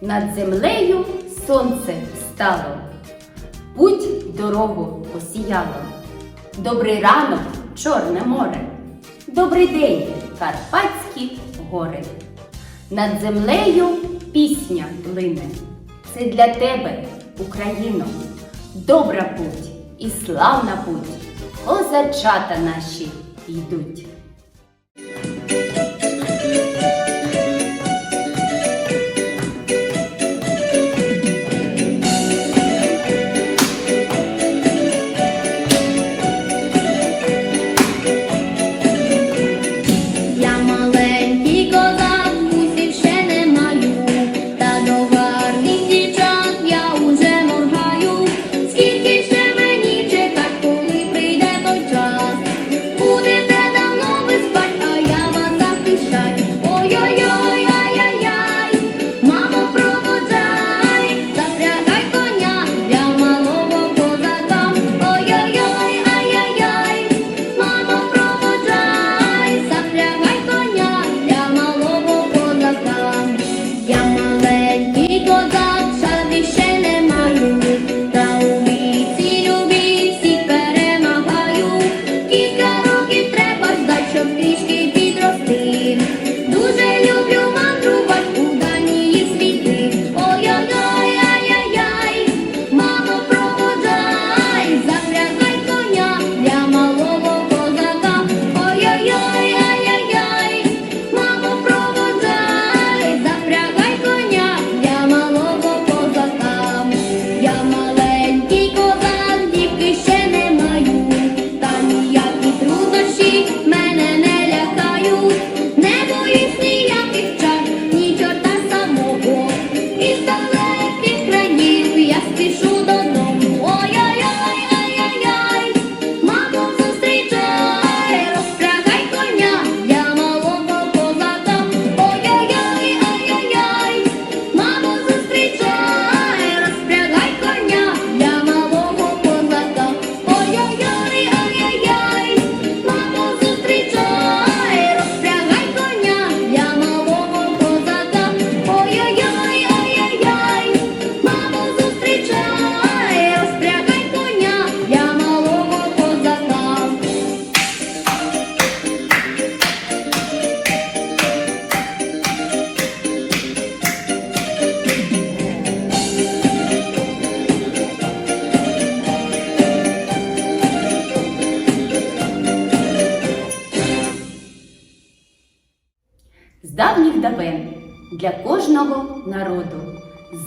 Над землею сонце встало, путь дорогу осіяло. Добрий ранок, Чорне море, добрий день, Карпатські гори. Над землею пісня лине. Це для тебе, Україно, добра путь і славна путь. Козачата наші йдуть.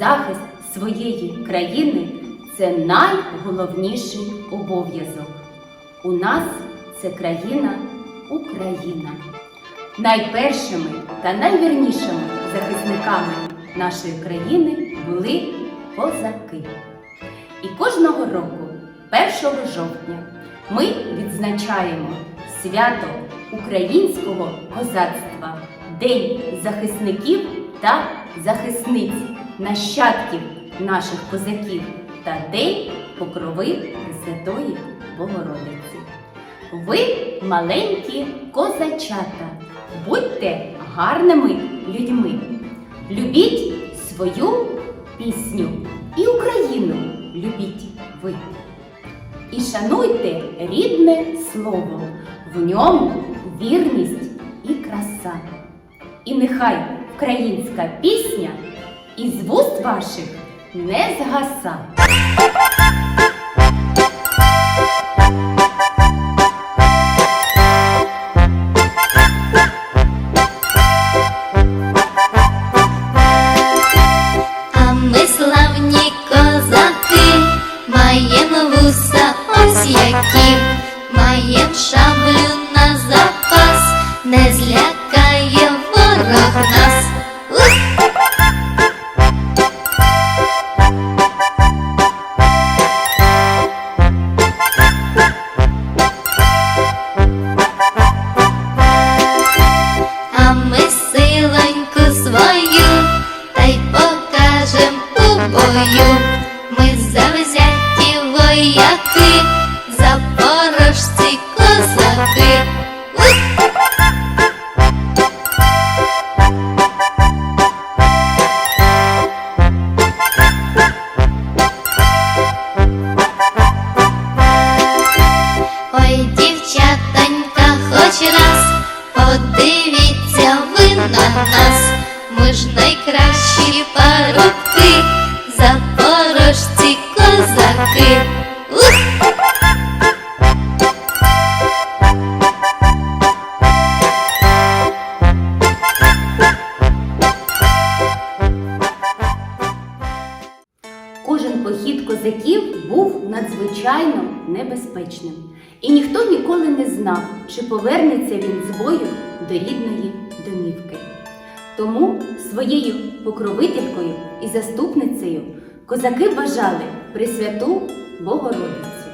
Захист своєї країни це найголовніший обов'язок. У нас це країна Україна. Найпершими та найвірнішими захисниками нашої країни були козаки. І кожного року, 1 жовтня, ми відзначаємо свято українського козацтва, День захисників та захисниць, нащадків наших козаків та День Покрови Пресвятої Богородиці. Ви маленькі козачата, будьте гарними людьми. Любіть свою пісню і Україну любіть ви. І шануйте рідне слово, в ньому вірність і краса. І нехай українська пісня із вуст ваших не згаса. Не знав, чи повернеться він з бою до рідної домівки. Тому своєю покровителькою і заступницею козаки вважали Пресвяту Богородицю.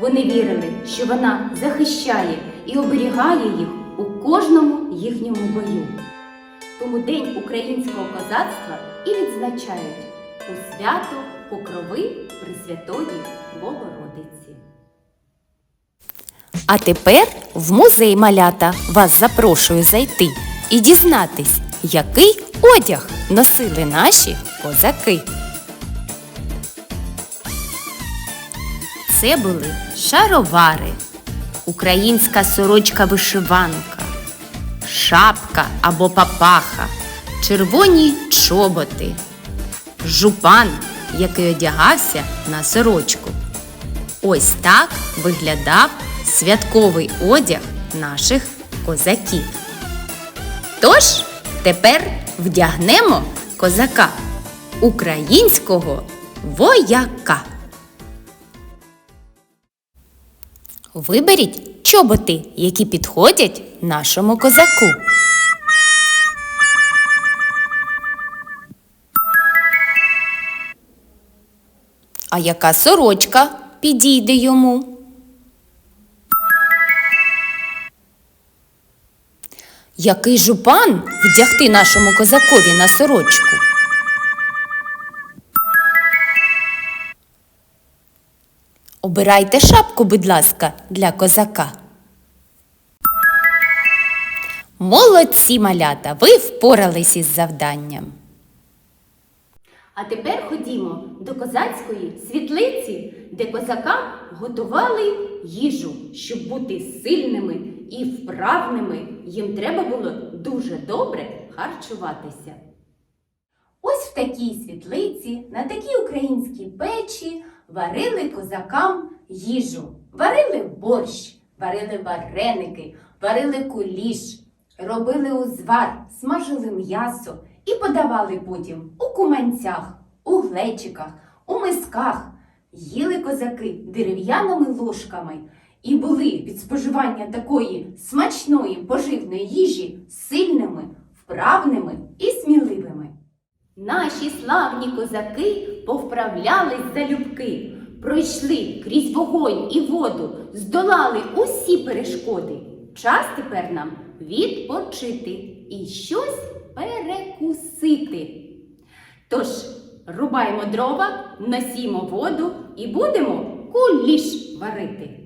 Вони вірили, що вона захищає і оберігає їх у кожному їхньому бою. Тому День українського козацтва і відзначають у свято Покрови Пресвятої Богородиці. А тепер в музей малята вас запрошую зайти і дізнатись, який одяг носили наші козаки. Це були шаровари, українська сорочка вишиванка, шапка або папаха, червоні чоботи, жупан, який одягався на сорочку. Ось так виглядав святковий одяг наших козаків. Тож тепер вдягнемо козака українського вояка. Виберіть чоботи, які підходять нашому козаку. А яка сорочка підійде йому? Який жупан вдягти нашому козакові на сорочку? Обирайте шапку, будь ласка, для козака. Молодці малята, ви впорались із завданням. А тепер ходімо до козацької світлиці, де козакам готували їжу, щоб бути сильними і вправними. Їм треба було дуже добре харчуватися. Ось в такій світлиці, на такій українській печі варили козакам їжу. Варили борщ, варили вареники, варили куліш, робили узвар, смажили м'ясо і подавали потім у куманцях, у глечиках, у мисках. Їли козаки дерев'яними ложками і були від споживання такої смачної поживної їжі сильними, вправними і сміливими. Наші славні козаки повправлялись залюбки, пройшли крізь вогонь і воду, здолали усі перешкоди. Час тепер нам відпочити і щось перекусити. Тож рубаємо дрова, носімо воду і будемо куліш варити.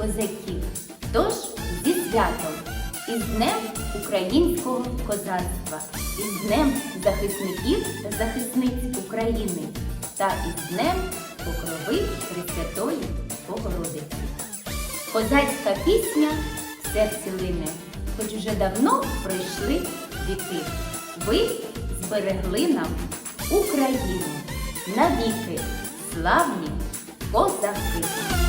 Козаків. Тож зі святом, із Днем українського козацтва, із Днем захисників та захисниць України та із Днем Покрови Пресвятої Богородиці. Козацька пісня серці лине, хоч вже давно пройшли віки. Ви зберегли нам Україну навіки, славні козаки.